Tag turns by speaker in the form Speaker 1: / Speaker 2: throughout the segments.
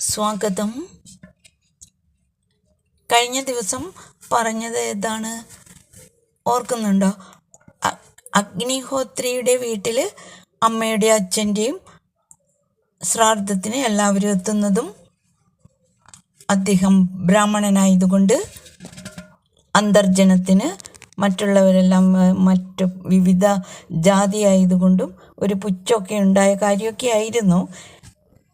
Speaker 1: സ്വാഗതം. കഴിഞ്ഞ ദിവസം പറഞ്ഞത് ഏതാണ്? ഓർക്കുന്നുണ്ടോ? അഗ്നിഹോത്രിയുടെ വീട്ടിൽ അമ്മയുടെ അച്ഛന്റെയും ശ്രാദ്ധത്തിന് എല്ലാവരും എത്തുന്നതും അദ്ദേഹം ബ്രാഹ്മണനായതുകൊണ്ട് അന്തർജനത്തിന് മറ്റുള്ളവരെല്ലാം മറ്റു വിവിധ ജാതി ആയതുകൊണ്ടും ഒരു പുച്ഛമൊക്കെ ഉണ്ടായ കാര്യമൊക്കെ ആയിരുന്നു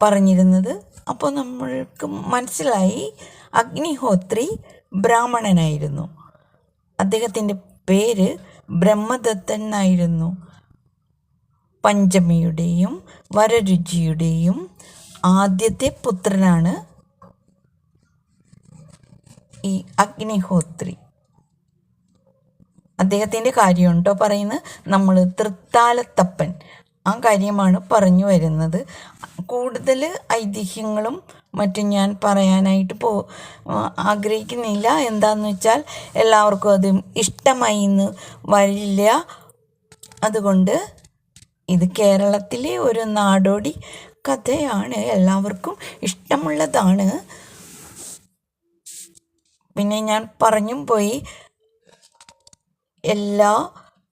Speaker 1: പറഞ്ഞിരുന്നത്. അപ്പോൾ നമ്മൾക്ക് മനസ്സിലായി അഗ്നിഹോത്രി ബ്രാഹ്മണനായിരുന്നു. അദ്ദേഹത്തിന്റെ പേര് ബ്രഹ്മദത്തൻ എന്നായിരുന്നു. പഞ്ചമിയുടെയും വരരുചിയുടെയും ആദ്യത്തെ പുത്രനാണ് ഈ അഗ്നിഹോത്രി. അദ്ദേഹത്തിന്റെ കാര്യമുണ്ടോ പറയുന്നത്. നമ്മൾ തൃത്താലത്തപ്പൻ. ആ കാര്യമാണ് പറഞ്ഞു വരുന്നത്. കൂടുതൽ ഐതിഹ്യങ്ങളും മറ്റും ഞാൻ പറയാനായിട്ട് പോ ആഗ്രഹിക്കുന്നില്ല. എന്താണെന്ന് വെച്ചാൽ എല്ലാവർക്കും അത് ഇഷ്ടമായി എന്ന് വരില്ല. അതുകൊണ്ട് ഇത് കേരളത്തിലെ ഒരു നാടോടി കഥയാണ്. എല്ലാവർക്കും ഇഷ്ടമുള്ളതാണ്. പിന്നെ ഞാൻ പറഞ്ഞും പോയി എല്ലാ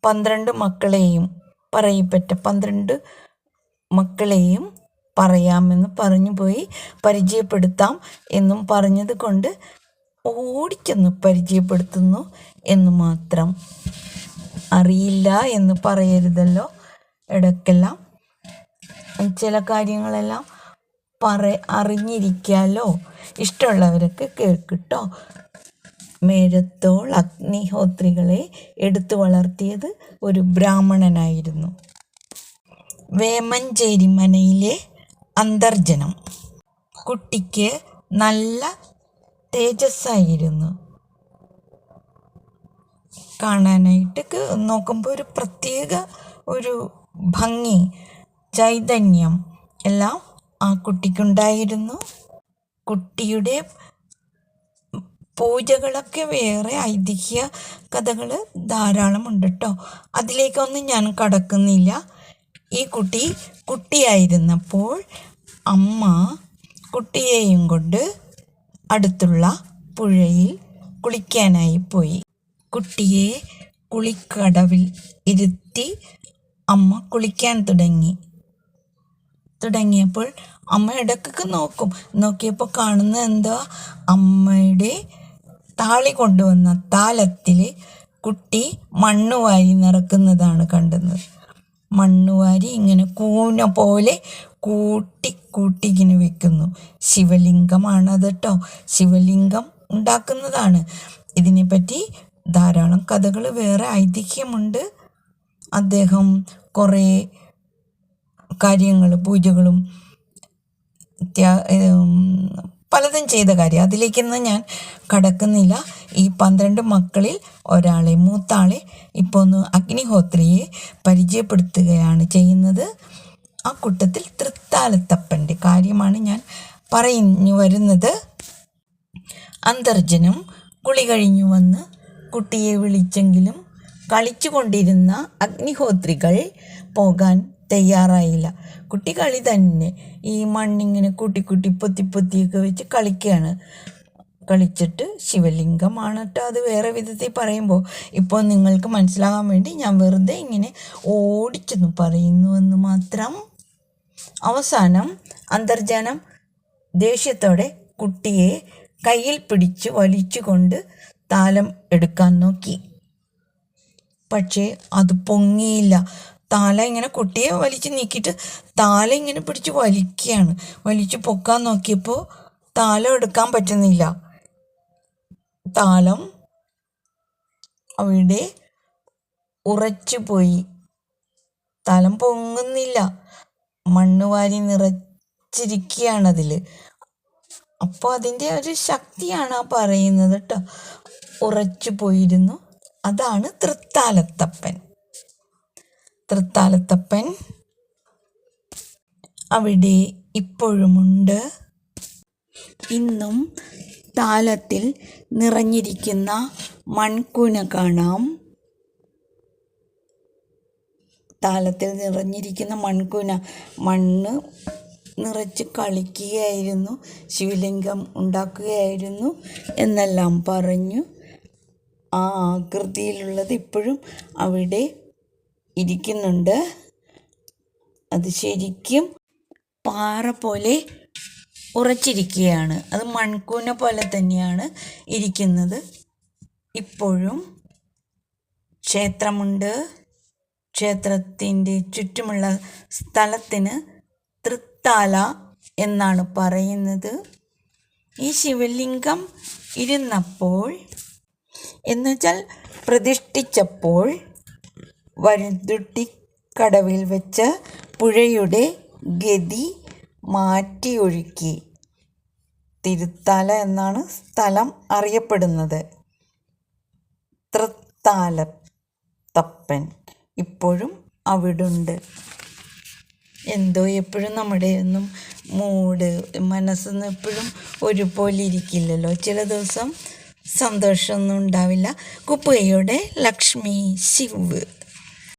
Speaker 1: പന്ത്രണ്ട് മക്കളെയും പറയപ്പെട്ട പന്ത്രണ്ട് മക്കളെയും പറയാമെന്ന് പറഞ്ഞു പോയി പരിചയപ്പെടുത്താം എന്നും പറഞ്ഞത് കൊണ്ട് ഓടിച്ചെന്ന് പരിചയപ്പെടുത്തുന്നു എന്ന് മാത്രം. അറിയില്ല എന്ന് പറയരുതല്ലോ. ഇടയ്ക്കെല്ലാം ചില കാര്യങ്ങളെല്ലാം പറ അറിഞ്ഞിരിക്കാലോ. ഇഷ്ടമുള്ളവരൊക്കെ കേൾക്കിട്ടോ. മേഴത്തോൾ അഗ്നിഹോത്രികളെ എടുത്തു വളർത്തിയത് ഒരു ബ്രാഹ്മണനായിരുന്നു. വേമഞ്ചേരി മനയിലെ അന്തർജനം. കുട്ടിക്ക് നല്ല തേജസ്സായിരുന്നു. കാണാനായിട്ട് നോക്കുമ്പോൾ ഒരു പ്രത്യേക ഒരു ഭംഗി ചൈതന്യം എല്ലാം ആ കുട്ടിക്കുണ്ടായിരുന്നു. കുട്ടിയുടെ പൂജകളൊക്കെ വേറെ ഐതിഹ്യ കഥകൾ ധാരാളമുണ്ട് കേട്ടോ അതിലേക്കൊന്നും ഞാൻ കടക്കുന്നില്ല. ഈ കുട്ടി കുട്ടിയായിരുന്നപ്പോൾ അമ്മ കുട്ടിയെയും കൊണ്ട് അടുത്തുള്ള പുഴയിൽ കുളിക്കാനായി പോയി. കുട്ടിയെ കുളിക്കടവിൽ ഇരുത്തി അമ്മ കുളിക്കാൻ തുടങ്ങി. തുടങ്ങിയപ്പോൾ അമ്മ ഇടക്കൊക്കെ നോക്കും. നോക്കിയപ്പോൾ കാണുന്നത് എന്താ? അമ്മയുടെ താളി കൊണ്ടുവന്ന താലത്തിൽ കുട്ടി മണ്ണ് വാരി നിറക്കുന്നതാണ് കണ്ടുന്നത് മണ്ണ് വാരി ഇങ്ങനെ കൂന പോലെ കൂട്ടി കൂട്ടി ഇങ്ങനെ വെക്കുന്നു. ശിവലിംഗമാണ് കേട്ടോ ശിവലിംഗം ഉണ്ടാക്കുന്നതാണ്. ഇതിനെപ്പറ്റി ധാരാളം കഥകൾ വേറെ ഐതിഹ്യമുണ്ട്. അദ്ദേഹം കുറേ കാര്യങ്ങൾ പൂജകളും പലതും ചെയ്ത കാര്യം. അതിലേക്കൊന്നും ഞാൻ കടക്കുന്നില്ല. ഈ പന്ത്രണ്ട് മക്കളിൽ ഒരാളെ മൂത്താളെ ഇപ്പോൾ ഒന്ന് അഗ്നിഹോത്രിയെ പരിചയപ്പെടുത്തുകയാണ് ചെയ്യുന്നത്. ആ കൂട്ടത്തിൽ തൃത്താലത്തപ്പന്റെ കാര്യമാണ് ഞാൻ പറഞ്ഞു വരുന്നത്. അന്തർജനം കുളി കഴിഞ്ഞു വന്ന് കുട്ടിയെ വിളിച്ചെങ്കിലും കളിച്ചുകൊണ്ടിരുന്ന അഗ്നിഹോത്രികൾ പോകാൻ തയ്യാറായില്ല. കുട്ടി കളി തന്നെ ഈ മണ്ണിങ്ങനെ കൂട്ടി കൂട്ടി പൊത്തി പൊത്തിയൊക്കെ വെച്ച് കളിക്കുകയാണ് കളിച്ചിട്ട് ശിവലിംഗമാണ് കേട്ടോ അത് വേറെ വിധത്തിൽ പറയുമ്പോൾ. ഇപ്പോൾ നിങ്ങൾക്ക് മനസ്സിലാകാൻ വേണ്ടി ഞാൻ വെറുതെ ഇങ്ങനെ ഓടിച്ചെന്ന് പറയുന്നുവെന്ന് മാത്രം. അവസാനം അന്തർജനം ദേഷ്യത്തോടെ കുട്ടിയെ കയ്യിൽ പിടിച്ച് വലിച്ചുകൊണ്ട് താലം എടുക്കാൻ നോക്കി. പക്ഷേ അത് പൊങ്ങിയില്ല. താല ഇങ്ങനെ കുട്ടിയെ വലിച്ച് നീക്കിയിട്ട് താല ഇങ്ങനെ പിടിച്ച് വലിക്കുകയാണ്. വലിച്ചു പൊക്കാൻ നോക്കിയപ്പോൾ താലം എടുക്കാൻ പറ്റുന്നില്ല. താലം അവിടെ ഉറച്ചു പോയി. തലം പൊങ്ങുന്നില്ല. മണ്ണ് വാരി നിറച്ചിരിക്കുകയാണ് അതിൽ അപ്പോൾ അതിന്റെ ഒരു ശക്തിയാണ് ആ പറയുന്നത് കേട്ടോ. ഉറച്ചു പോയിരുന്നു. അതാണ് തൃത്താലത്തപ്പൻ. തൃത്താലത്തപ്പൻ അവിടെ ഇപ്പോഴുമുണ്ട്. ഇന്നും താലത്തിൽ നിറഞ്ഞിരിക്കുന്ന മൺകുന കാണാം. താലത്തിൽ നിറഞ്ഞിരിക്കുന്ന മൺകുന മണ്ണ് നിറച്ച് കളിക്കുകയായിരുന്നു ശിവലിംഗം ഉണ്ടാക്കുകയായിരുന്നു എന്നെല്ലാം പറഞ്ഞു. ആ ആകൃതിയിലുള്ളത് ഇപ്പോഴും അവിടെ ഇരിക്കുന്നുണ്ട്. അത് ശരിക്കും പാറ പോലെ ഉറച്ചിരിക്കുകയാണ്. അത് മൺകൂന പോലെ തന്നെയാണ് ഇരിക്കുന്നത്. ഇപ്പോഴും ക്ഷേത്രമുണ്ട്. ക്ഷേത്രത്തിന്റെ ചുറ്റുമുള്ള സ്ഥലത്തിന് തൃത്താല എന്നാണ് പറയുന്നത്. ഈ ശിവലിംഗം ഇരുന്നപ്പോൾ എന്നുവെച്ചാൽ പ്രതിഷ്ഠിച്ചപ്പോൾ വഴുതുട്ടിക്കടവിൽ വെച്ച് പുഴയുടെ ഗതി മാറ്റിയൊഴുക്കി. തിരുത്താല എന്നാണ് സ്ഥലം അറിയപ്പെടുന്നത്. തൃത്താല തപ്പൻ ഇപ്പോഴും അവിടുണ്ട്. എന്തോ എപ്പോഴും നമ്മുടെ ഒന്നും മൂഡ് മനസ്സൊന്നും എപ്പോഴും ഒരുപോലെ ഇരിക്കില്ലല്ലോ. ചില ദിവസം സന്തോഷമൊന്നും ഉണ്ടാവില്ല. കുപ്പയുടെ ലക്ഷ്മി ശിവ്.